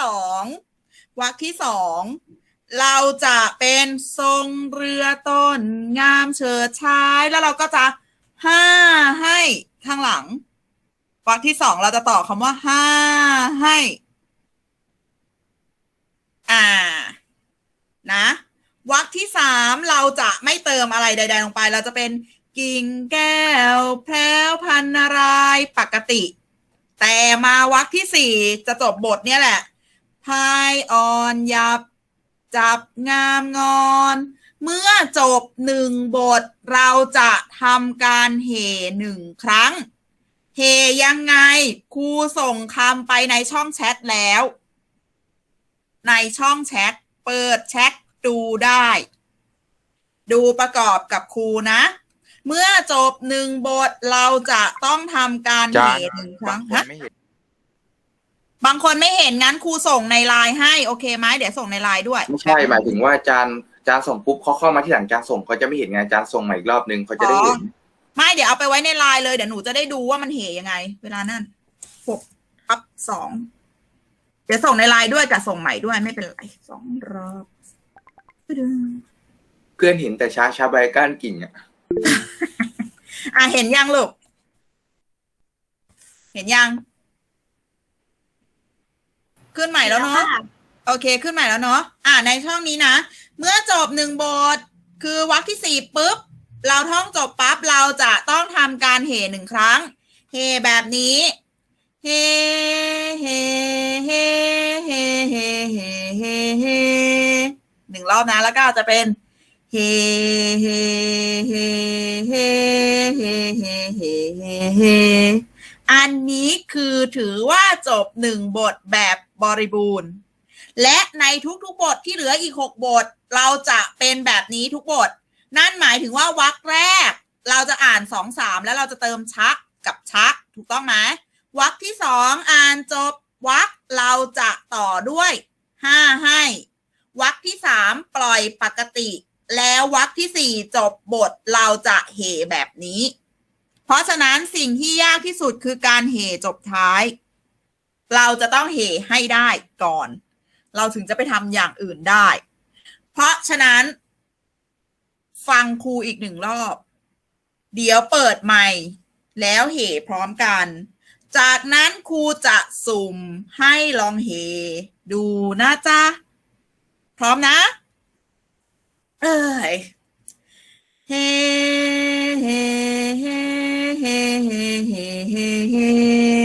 สองวรรคที่สองเราจะเป็นทรงเรือต้น งามเฉิดชายแล้วเราก็จะห้าให้ข้างหลังวรรคที่สองเราจะต่อคำว่าห้าให้ อ่า นะวรรคที่สามเราจะไม่เติมอะไรใด ๆ ลงไป เราจะเป็นกิ่งแก้ว แพรวพันนารายปกติ แต่มาวรรคที่สี่จะจบบทเนี่ยแหละ พายอ่อนยับ จับงามงอน เมื่อจบหนึ่งบทเราจะทำการเหหนึ่งครั้ง เหยังไงครูส่งคำไปในช่องแชทแล้ว ในช่องแชท เปิดแชทดูได้ ดูประกอบกับครูนะ เมื่อจบหนึ่งบทเราจะต้องทำการจาเหนหนึ่งคบารั้งงคนฮะไม่เห็น บางคนไม่เห็นงั้นครูส่งในไลน์ให้โอเคไหมเดี๋ยวส่งในไลน์ด้วย ไม่ใช่หมายถึงว่าอาจารย์อาจารย์ส่งปุ๊บเขาเข้ามาที่หลังอาจารย์ส่งเขาจะไม่เห็นไงอาจารย์ส่งใหม่อีกรอบนึงเขาจะได้เห็น ไม่เดี๋ยวเอาไปไว้ในไลน์เลยเดี๋ยวหนูจะได้ดูว่ามันเหยังไง เวลานั่นหกทับสองเดี๋ยวส่งในไลน์ด้วยกับส่งใหม่ด้วยไม่เป็นไรสองรอบตึ้งเพื่อนเห็นแต่ช้าช้าใบก้านกิ่งอะอะเห็นยังลูก เห็นยัง ขึ้นใหม่แล้วเนาะโอเคขึ้นใหม่แล้วเนาะอ่า ในช่องนี้นะ เมื่อจบหนึ่งบท คือวรรคที่สี่ปุ๊บ เราท่องจบปั๊บเราจะต้องทำการเฮหนึ่งครั้ง เฮแบบนี้เฮเฮเฮเฮเฮเฮเฮเฮหนึ่งรอบนะแล้วก็จะเป็นเฮเฮเฮเฮเฮเฮเฮเฮเฮอันนี้คือถือว่าจบหนึ่งบทแบบ บริบูรณ์ และในทุกๆบทที่เหลืออีกหกบท เราจะเป็นแบบนี้ทุกบท นั่นหมายถึงว่าวรรคแรก เราจะอ่านสองสามแล้วเราจะเติมชักกับชัก ถูกต้องไหมวรรคที่สองอ่านจบวรรคเราจะต่อด้วยห้าให้วรรคที่สามปล่อยปกติ แล้ววรรคที่สี่จบบทเราจะเหแบบนี้ เพราะฉะนั้นสิ่งที่ยากที่สุดคือการเหจบท้าย เราจะต้องเฮให้ได้ก่อน เราถึงจะไปทำอย่างอื่นได้ เพราะฉะนั้น ฟังครูอีกหนึ่งรอบ เดี๋ยวเปิดใหม่แล้วเฮพร้อมกัน จากนั้นครูจะสุ่มให้ลองเฮดูนะจ๊ะ พร้อมนะ เอ้ยเฮเฮเฮเฮเฮเฮ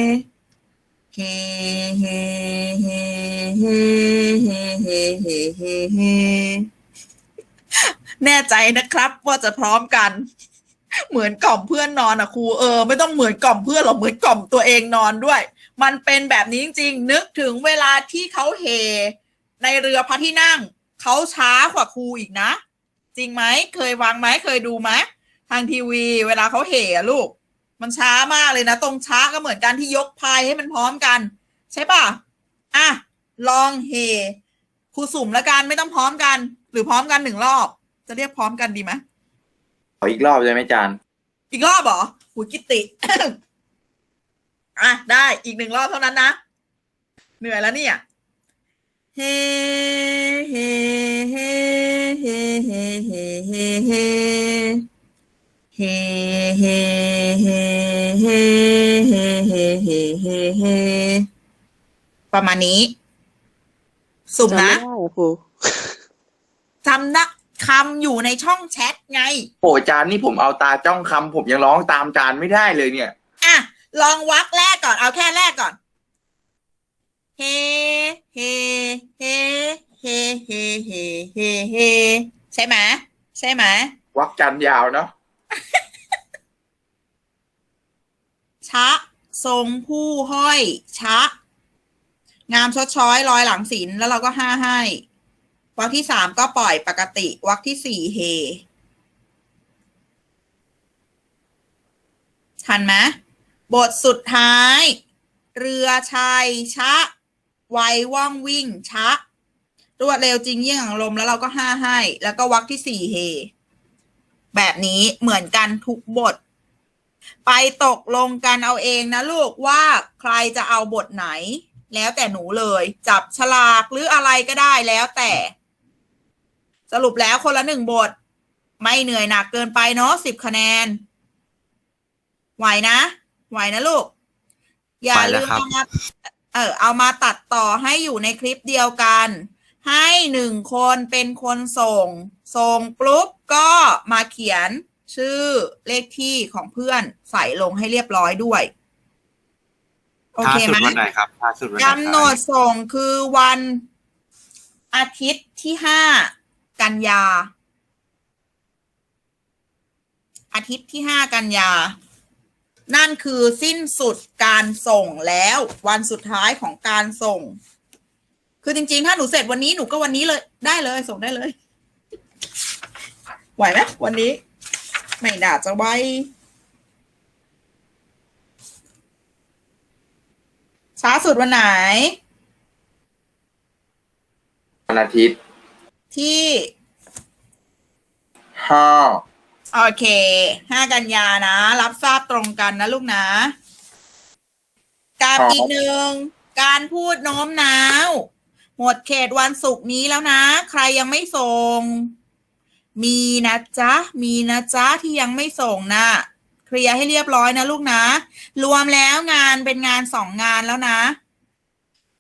เฮเฮเฮเฮเฮแน่ใจนะครับว่าจะพร้อมกัน เหมือนกล่อมเพื่อนนอนอะครูเออไม่ต้องเหมือนกล่อมเพื่อนหรอกเหมือนกล่อมตัวเองนอนด้วย มันเป็นแบบนี้จริง ๆ นึกถึงเวลาที่เขาเฮ ในเรือพระที่นั่งเขาช้ากว่าครูอีกนะ จริงไหมเคยวางไหมเคยดูไหมทางทีวี เวลาเขาเห่ลูก มันช้ามากเลยนะ ตรงช้าก็เหมือนกันที่ยกพายให้มันพร้อมกัน ใช่ป่ะอะ ลองเฮครูสุ่มแล้วกันไม่ต้องพร้อมกัน หรือพร้อมกันหนึ่งรอบ จะเรียกพร้อมกันดีไหมขออีกรอบได้ไหมอาจารย์อีกรอบเหรอหุยกิตติ อะได้อีกหนึ่งรอบเท่านั้นนะ เหนื่อยแล้วเนี่ยเฮเฮเฮเฮเฮเฮเฮเฮเฮเฮเฮเฮเฮเฮเฮเฮเฮประมาณนี้ สุ่มจำไม่นะได้อะครูจำนะคำอยู่ในช่องแชทไง โอ้อาจารย์นี่ผมเอาตาจ้องคำผมยังร้องตามอาจารย์ไม่ได้เลยเนี่ย อะ ลองวักแรกก่อน เอาแค่แรกก่อน เฮ เฮ เฮ เฮ เฮ เฮ เฮ เฮ ใช่ไหมใช่ไหมวักจันทร์ยาวเนาะชะ ทรงผู้ห้อย ชะ งามชดช้อยลอยหลังศิลแล้วเราก็ห้าให้วักที่สามก็ปล่อยปกติ วักที่สี่เฮทันไหมบทสุดท้าย เรือชัยชะ ไวว่องวิ่งชะ รวดเร็วจริงเยี่ยงของลมแล้วเราก็ห้าให้ แล้วก็วักที่สี่เฮ แบบนี้เหมือนกันทุกบท ไปตกลงกันเอาเองนะลูกว่าใครจะเอาบทไหน แล้วแต่หนูเลย จับฉลากหรืออะไรก็ได้แล้วแต่ สรุปแล้วคนละหนึ่งบท ไม่เหนื่อยหนักเกินไปเนาะสิบคะแนน ไหวนะ ไหวนะลูก อย่าไหวแล้ลืวมครับเอามาเออเอามาตัดต่อให้อยู่ในคลิปเดียวกัน ให้หนึ่งคนเป็นคนส่ง ส่งปุ๊บก็มาเขียนชื่อเลขที่ของเพื่อนใส่ลงให้เรียบร้อยด้วย โอช้าเคสุไหดมวันไหนครับช้าสุดวันไหนกำหนดส่งคือวันอาทิตย์ที่ห้ากันยา อาทิตย์ที่ห้ากันยา นั่นคือสิ้นสุดการส่งแล้ววันสุดท้ายของการส่ง คือจริงๆ ถ้าหนูเสร็จวันนี้หนูก็วันนี้เลยได้เลย ส่งได้เลย ไหวไหมวันนี้ ไม่น่าจะไหว ช้าสุดวันไหน วันอาทิตย์ที่ห้าโอเคห้ากันยานะ รับทราบตรงกันนะลูกนะกับอีกหนึ่งการพูดโน้มน้าว หมดเขตวันศุกร์นี้แล้วนะ ใครยังไม่ส่ง มีนะจ๊ะ มีนะจ๊ะที่ยังไม่ส่งนะ เคลียร์ให้เรียบร้อยนะลูกนะ รวมแล้วงานเป็นงานสองงานแล้วนะ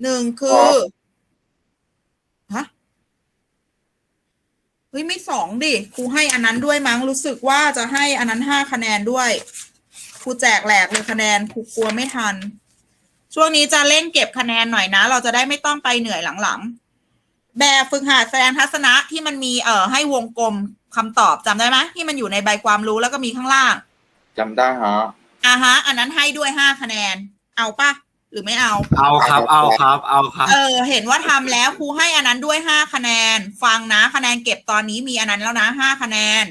หนึ่งคือฮะเฮ้ยไม่สองดิครูให้อันนั้นด้วยมั้งรู้สึกว่าจะให้อันนั้นห้าคะแนนด้วยครูแจกแหลกเลยคะแนนครูกลัวไม่ทัน ช่วงนี้จะเร่งเก็บคะแนนหน่อยนะ เราจะได้ไม่ต้องไปเหนื่อยหลังๆ แบบฝึกหัดแสดงทัศนะที่มันมีเอ่อให้วงกลมคำตอบจำได้ไหมที่มันอยู่ในใบความรู้แล้วก็มีข้างล่าง จำได้ฮะ อ่าฮะ อันนั้นให้ด้วยห้าคะแนน เอาปะหรือไม่เอา เอาครับ เอาครับ เอาครับ เออ เห็นว่าทำแล้วครูให้อันนั้นด้วยห้าคะแนน ฟังนะคะแนนเก็บตอนนี้มีอันนั้นแล้วนะห้าคะแนน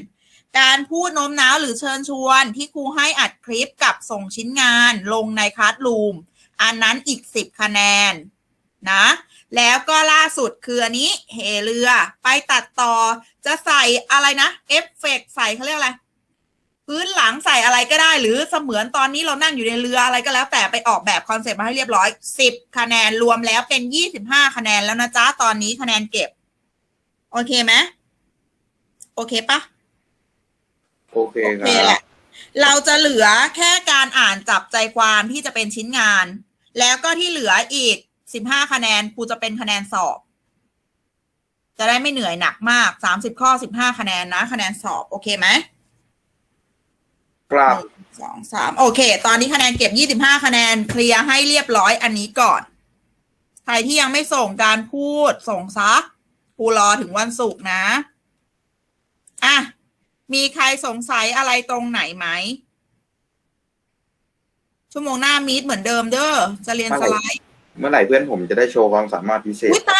การพูดโน้มน้าวหรือเชิญชวนที่ครูให้อัดคลิปกับส่งชิ้นงานลงในคลาสรูมอันนั้นอีกสิบคะแนนนะ แล้วก็ล่าสุดคืออันนี้ เหเรือ ไปตัดต่อจะใส่อะไรนะ เอฟเฟกต์ใส่เขาเรียกอะไร พื้นหลังใส่อะไรก็ได้ หรือเสมือนตอนนี้เรานั่งอยู่ในเรืออะไรก็แล้ว แต่ไปออกแบบคอนเซ็ปต์มาให้เรียบร้อยสิบคะแนนรวมแล้วเป็นยี่สิบห้าคะแนนแล้วนะจ๊ะตอนนี้คะแนนเก็บ โอเคไหมโอเคปะโอเคโอคเครัแหบละเราจะเหลือแค่การอ่านจับใจความที่จะเป็นชิ้นงาน แล้วก็ที่เหลืออีกสิบห้าคะแนนครูจะเป็นคะแนนสอบ จะได้ไม่เหนื่อยหนักมากสามสิบข้อสิบห้าคะแนนนะคะแนนสอบ โอเคไหม ครับหนึ่งสองสามโอเค ตอนนี้คะแนนเก็บยี่สิบห้าคะแนนเคลียร์ให้เรียบร้อยอันนี้ก่อน ใครที่ยังไม่ส่งการพูดส่งซักครูรอถึงวันศุกร์นะอะมีใครสงสัยอะไรตรงไหนไหม ชั่วโมงหน้ามีดเหมือนเดิมเด้อจะเรียนสไลด์ เมื่อไหร่เพื่อนผมจะได้โชว์ความสามารถพิเศษ อุ้ยตาย